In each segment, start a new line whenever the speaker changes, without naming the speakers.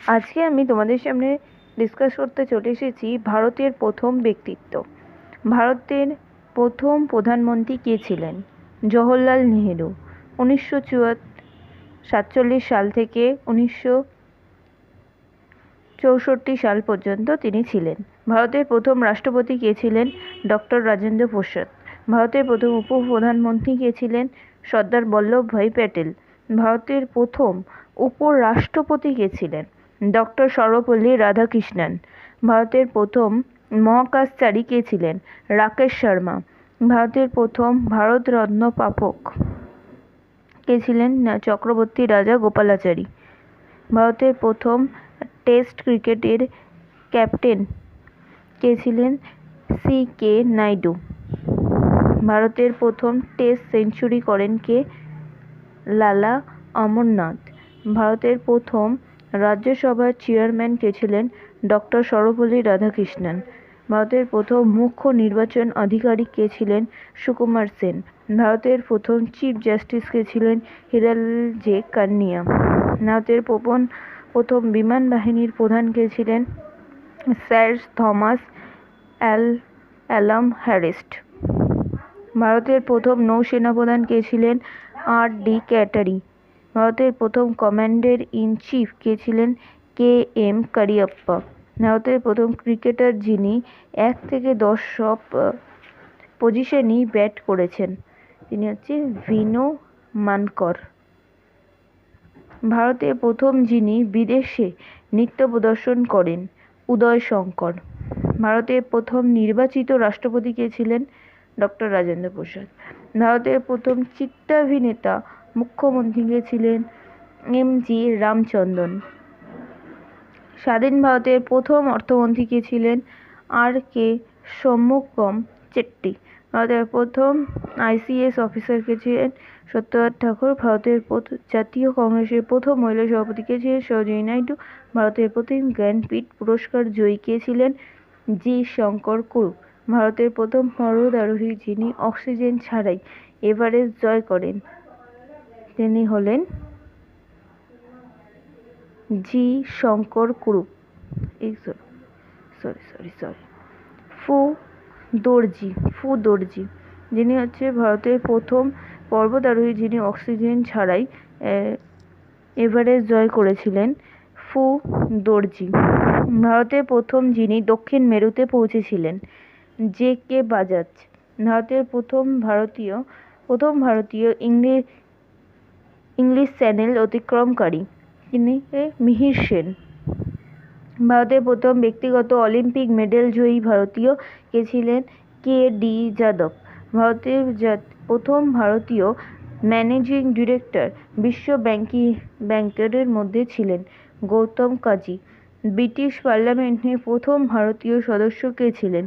আজকে আমি তোমাদের সামনে ডিসকাস করতে চলে এসেছি ভারতের প্রথম ব্যক্তিত্ব। ভারতের প্রথম প্রধানমন্ত্রী কে ছিলেন? জওহরলাল নেহেরু। উনিশশো সাতচল্লিশ সাল থেকে উনিশশো চৌষট্টি সাল পর্যন্ত তিনি ছিলেন। ভারতের প্রথম রাষ্ট্রপতি কে ছিলেন? ডক্টর রাজেন্দ্র প্রসাদ। ভারতের প্রথম উপপ্রধানমন্ত্রী কে ছিলেন? সর্দার বল্লভভাই প্যাটেল। ভারতের প্রথম উপরাষ্ট্রপতি কে ছিলেন? ডক্টর সর্বপল্লী রাধাকৃষ্ণন। ভারতের প্রথম মহাকাশচারী কে ছিলেন? রাকেশ শর্মা। ভারতের প্রথম ভারতরত্ন প্রাপক কে ছিলেন? চক্রবর্তী রাজা গোপালাচারী। ভারতের প্রথম টেস্ট ক্রিকেটের ক্যাপ্টেন কে ছিলেন? C K Naidu. ভারতের প্রথম টেস্ট সেঞ্চুরি করেন কে? লালা অমরনাথ। ভারতের প্রথম রাজ্যসভার চেয়ারম্যান কে ছিলেন ডক্টর সর্বপল্লী রাধাকৃষ্ণন। ভারতের প্রথম মুখ্য নির্বাচন আধিকারিক কে ছিলেন সুকুমার সেন। ভারতের প্রথম চিফ জাস্টিস কে ছিলেন হিরাল জে কান্নিয়া। ভারতের প্রপন প্রথম বিমান বাহিনীর প্রধান কে ছিলেন স্যার থমাস অ্যাল অ্যালাম হ্যারিস্ট। ভারতের প্রথম নৌসেনা প্রধান কে ছিলেন আর ডি ক্যাটারি। ভারতের প্রথম কমান্ডার ইন চিফ কে ছিলেন কে এম কারিয়াপ্পা। ভারতের প্রথম ক্রিকেটার যিনি এক থেকে দশ সব পজিশনেই ব্যাট করেছেন। তিনি হচ্ছে ভিনো মানকর। ভারতের প্রথম যিনি বিদেশে নৃত্য প্রদর্শন করেন, উদয় শঙ্কর। ভারতের প্রথম নির্বাচিত রাষ্ট্রপতি কে ছিলেন ডক্টর রাজেন্দ্র প্রসাদ। ভারতের প্রথম চিত্রাভিনেতা মুখ্যমন্ত্রী ছিলেন এম জি রামচন্দ্রন স্বাধীন ভারতের প্রথম অর্থমন্ত্রী কে ছিলেন আর কে ষণ্মুগম চেট্টি। ভারতের প্রথম আইসিএস অফিসার কে ছিলেন সত্যনাথ ঠাকুর। ভারতের জাতীয় কংগ্রেসের প্রথম মহিলা সভাপতি কে ছিলেন সরোজিনী নাইডু। ভারতের প্রথম জ্ঞানপীঠ পুরস্কার জয়ী কে ছিলেন জি শঙ্কর কুরু। ভারতের প্রথম পর্বতারোহী যিনি অক্সিজেন ছাড়াই এভারেস্ট জয় করেন। তিনি হলেন জি শঙ্কর কুরু। এই সরি সরি সরি সরি। ফু দর্জি ফু দর্জি। যিনি হচ্ছে ভারতের প্রথম পর্বতারোহী যিনি অক্সিজেন ছাড়াই এভারেস্ট জয় করেছিলেন, ফু দর্জি। ভারতের প্রথম যিনি দক্ষিণ মেরুতে পৌঁছেছিলেন, জে কে বাজাজ। ভারতের প্রথম ভারতীয় প্রথম ভারতীয় ইংলিশ ইংলিশ চ্যানেল অতিক্রমকারী তিনি মিহির সেন। ভারতের প্রথম ব্যক্তিগত অলিম্পিক মেডেল জয়ী ভারতীয় কে ছিলেন? কে ডি যাদব। ভারতের প্রথম ভারতীয় ম্যানেজিং ডিরেক্টর বিশ্ব ব্যাংকি, ব্যাংকারের মধ্যে ছিলেন গৌতম কাজী। ব্রিটিশ পার্লামেন্টের প্রথম ভারতীয় সদস্য কে ছিলেন?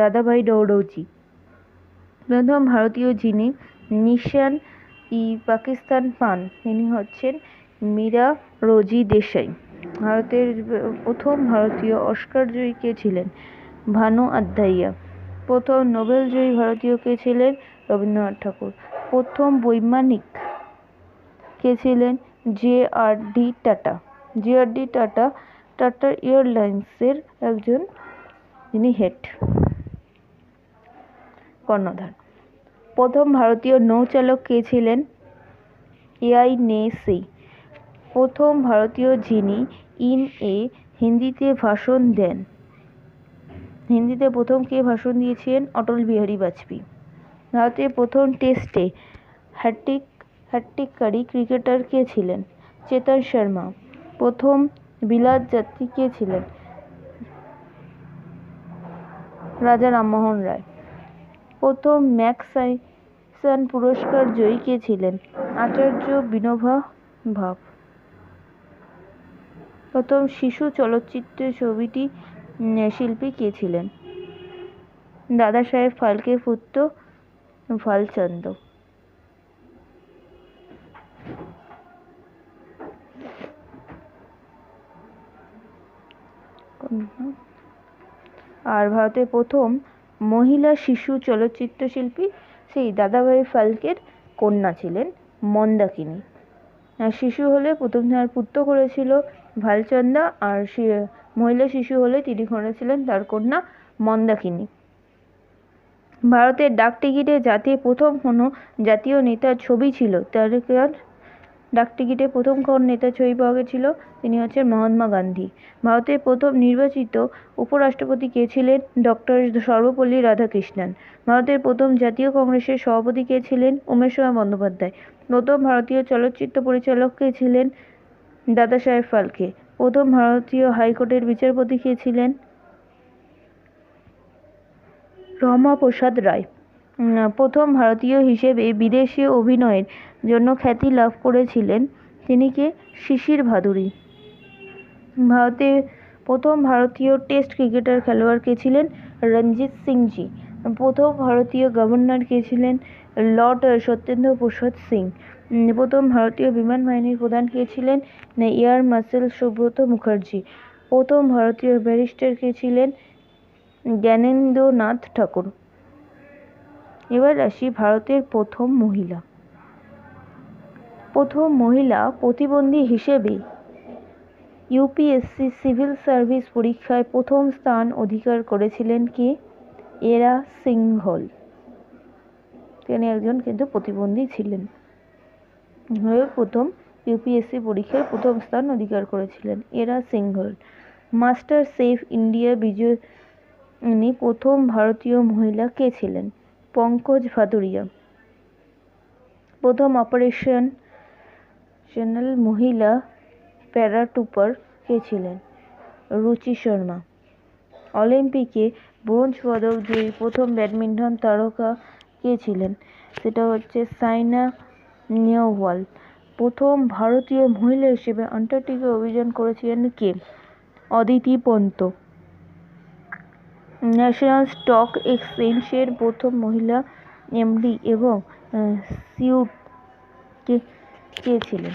দাদাভাই নৌরোজি প্রথম ভারতীয় যিনি নিশান ই পাকিস্তান পান। তিনি হচ্ছেন মীরা রোজি দেশাই। ভারতের প্রথম ভারতীয় অস্কার জয়ী কে ছিলেন? ভানু আধ্যাইয়া প্রথম নোবেল জয়ী ভারতীয় কে ছিলেন? রবীন্দ্রনাথ ঠাকুর। প্রথম বৈমানিক কে ছিলেন? J R D Tata. J R D Tata Tata এয়ারলাইন্সের একজন তিনি হেড। কর্ণধার। প্রথম ভারতীয় নৌচালক কে ছিলেন? এআই নে সেই প্রথম ভারতীয় যিনি ইন এ হিন্দিতে ভাষণ দেন। হিন্দিতে প্রথম কে ভাষণ দিয়েছিলেন? অটল বিহারী বাজপেয়ী। ভারতের প্রথম টেস্টে হ্যাট্রিক হ্যাট্রিককারী ক্রিকেটার কে ছিলেন? চেতন শর্মা। প্রথম বিলাত যাত্রী কে ছিলেন? রাজা রামমোহন রায়। প্রথম ম্যাগসাইসন পুরস্কার জয়ী কে ছিলেন? আচার্য বিনোবা ভাব। প্রথম শিশু চলচ্চিত্র ছবিটি শিল্পী কে ছিলেন? দাদা সাহেব ফালকে পুত্র ভালচন্দ আর ভারতের প্রথম মহিলা শিশু চলচ্চিত্র শিল্পী সেই দাদাভাই ফালকের কন্যা ছিলেন মন্দাকিনী। শিশু হলে প্রথম তার পুত্র করেছিল ভালচন্দা, আর মহিলা শিশু হলে তিনি করেছিলেন তার কন্যা মন্দাকিনী। ভারতের ডাক টিকিটে যাতে প্রথম কোনো জাতীয় নেতার ছবি ছিল তার ডাক টিকিটে প্রথম কোন নেতার ছবি পাওয়া গেছিল তিনি হচ্ছেন মহাত্মা গান্ধী। ভারতের প্রথম নির্বাচিত উপরাষ্ট্রপতি কে ছিলেন? ডক্টর সর্বপল্লী রাধাকৃষ্ণন। ভারতের প্রথম জাতীয় কংগ্রেসের সভাপতি কে ছিলেন? উমেশচন্দ্র বন্দ্যোপাধ্যায়। প্রথম ভারতীয় চলচ্চিত্র পরিচালক কে ছিলেন? দাদা সাহেব ফালকে। প্রথম ভারতীয় হাইকোর্টের বিচারপতি কে ছিলেন? রমাপ্রসাদ রায়। উম, প্রথম ভারতীয় হিসেবে বিদেশে অভিনয়ের জন্য খ্যাতি লাভ করেছিলেন তিনি কে? শিশির ভাদুরী। ভারতে প্রথম ভারতীয় টেস্ট ক্রিকেটার খেলোয়াড় কে ছিলেন? রঞ্জিত সিংজি। প্রথম ভারতীয় গভর্নর কে ছিলেন? লর্ড সত্যেন্দ্র প্রসাদ সিং প্রথম ভারতীয় বিমান বাহিনীর প্রধান কে ছিলেন? Air marshal Subroto Mukherjee. প্রথম ভারতীয় ব্যারিস্টার কে ছিলেন? জ্ঞানেন্দ্রনাথ ঠাকুর। এবার আসি ভারতের প্রথম মহিলা। প্রথম মহিলা প্রতিবন্ধী হিসেবে ইউপিএসসি সিভিল সার্ভিস পরীক্ষায় প্রথম স্থান অধিকার করেছিলেন কে? এরা সিংহল। তিনি একজন কিন্তু প্রতিবন্ধী ছিলেন। হয়ে প্রথম ইউপিএসসি পরীক্ষায় প্রথম স্থান অধিকার করেছিলেন এরা সিংহল। মাস্টার সেফ ইন্ডিয়া বিজয়িনী প্রথম ভারতীয় মহিলা কে ছিলেন? পঙ্কজ ভাদুরিয়া। প্রথম অপারেশন চ্যানেল মহিলা প্যারাটুপার কে ছিলেন? রুচি শর্মা। অলিম্পিকে ব্রোঞ্জ পদক জয়ী প্রথম ব্যাডমিন্টন তারকা কে ছিলেন? সেটা হচ্ছে সাইনা নেহওয়াল। প্রথম ভারতীয় মহিলা হিসেবে আন্টার্কটিকা অভিযান করেছিলেন কে? অদিতি পন্ত। ন্যাশনাল স্টক এক্সচেঞ্জের প্রথম মহিলা এমডি এবং সিইও কে কে ছিলেন?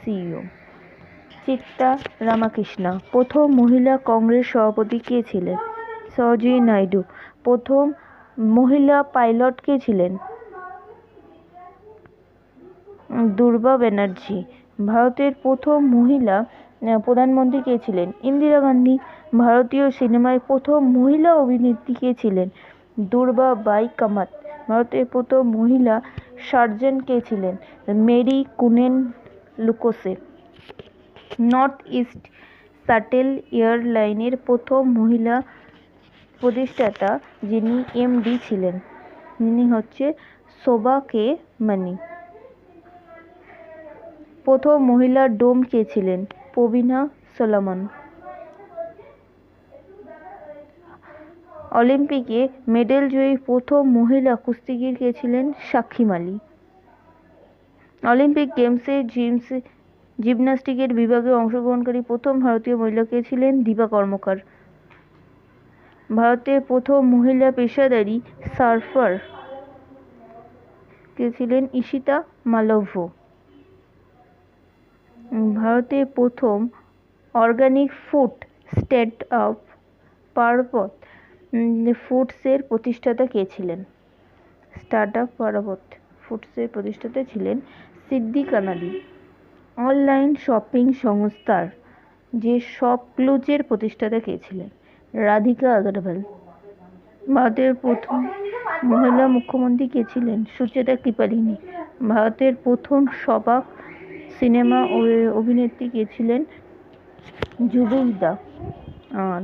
সিইও চিত্তা রামাকৃষ্ণা। প্রথম মহিলা কংগ্রেস সভাপতি কে ছিলেন? সরোজিনী নাইডু। প্রথম মহিলা পাইলট কে ছিলেন? দুর্বা ব্যানার্জি ভারতের প্রথম মহিলা প্রধানমন্ত্রী কে ছিলেন? ইন্দিরা গান্ধী ভারতীয় সিনেমায় প্রথম মহিলা অভিনেত্রী কে ছিলেন? দুর্বা বাই কামাত ভারতের প্রথম মহিলা সার্জন কে ছিলেন? Mary Poonen Lukose. North east shuttle এয়ারলাইনের প্রথম মহিলা প্রতিষ্ঠাতা যিনি এমডি ছিলেন, তিনি হচ্ছে শোভা কে মানি। প্রথম মহিলা ডোম কে ছিলেন? প্রবীণা সোলামন। অলিম্পিকে মেডেল জয়ী প্রথম মহিলা কুস্তিগির কে ছিলেন সাক্ষী মালি। অলিম্পিক গেমসে জিমস, জিমন্যাস্টিকের বিভাগে অংশগ্রহণকারী প্রথম ভারতীয় মহিলা কে ছিলেন দীপা কর্মকার। ভারতের প্রথম মহিলা পেশাদারী সার্ফার কে ছিলেন ঈশিতা মালব্য উম, ভারতের প্রথম অর্গানিক ফুড স্টেট আপ পার্বত। ফুডসের প্রতিষ্ঠাতা কে ছিলেন? স্টার্ট আপ পার্বত। ফুডসের প্রতিষ্ঠাতা ছিলেন সিদ্দিক আনাদি। অনলাইন শপিং সংস্থার যে শপক্লুজের প্রতিষ্ঠাতা কে ছিলেন? রাধিকা আগরওয়াল। ভারতের প্রথম মহিলা মুখ্যমন্ত্রী কে ছিলেন? সুচেতা কৃপালিনী। ভারতের প্রথম সবাক সিনেমা অভি- অভিনেত্রী কে ছিলেন জুবেইদা আর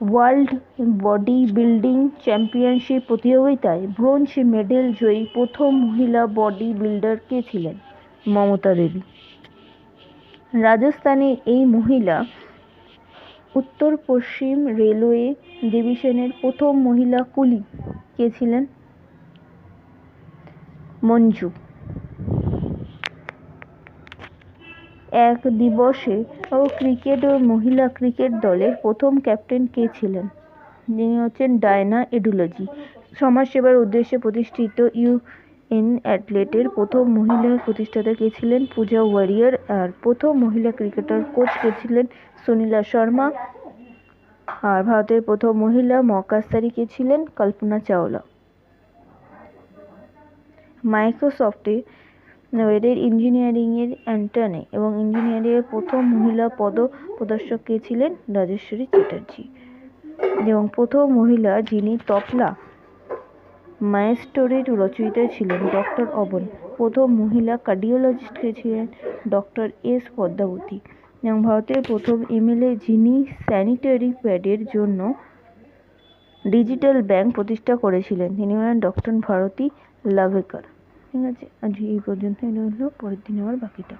ওয়ার্ল্ড বডি বিল্ডিং চ্যাম্পিয়নশিপ প্রতিযোগিতায় ব্রোঞ্জ মেডেল জয়ী প্রথম মহিলা বডি বিল্ডার কে ছিলেন? মমতা দেবী। রাজস্থানের এই মহিলা উত্তর পশ্চিম রেলওয়ে ডিভিশনের প্রথম মহিলা কুলি কে ছিলেন? মঞ্জু। এক দিবসে ও ক্রিকেট ও মহিলা ক্রিকেট দলের প্রথম ক্যাপ্টেন কে ছিলেন? যিনি হচ্ছেন ডায়না এডুলজি। সমাজসেবার উদ্দেশ্যে প্রতিষ্ঠিত ইউএন অ্যাথলেটের প্রথম মহিলা প্রতিষ্ঠাতা কে ছিলেন পূজা ওয়ারিয়ার আর প্রথম মহিলা ক্রিকেটার কোচ কে ছিলেন সুনীলা শর্মা। আর ভারতের প্রথম মহিলা মহাকাশচারী কে ছিলেন কল্পনা চাওলা। মাইক্রোসফটে এদের ইঞ্জিনিয়ারিংয়ের অ্যান্টনে এবং ইঞ্জিনিয়ারিংয়ের প্রথম মহিলা পদ প্রদর্শক কে ছিলেন? রাজেশ্বরী চ্যাটার্জি। এবং প্রথম মহিলা যিনি তবলা মায়েস্টোরির রচয়িতা ছিলেন, ডক্টর অবন। প্রথম মহিলা কার্ডিওলজিস্ট কে ছিলেন, ডক্টর এস পদ্মাবতী। এবং ভারতের প্রথম এমএলএ যিনি স্যানিটারি প্যাডের জন্য ডিজিটাল ব্যাংক প্রতিষ্ঠা করেছিলেন, তিনি হলেন ডক্টর ভারতী লাভেকার। ঠিক আছে আজ এই পর্যন্ত এটা হলো পরের দিন আবার বাকিটা।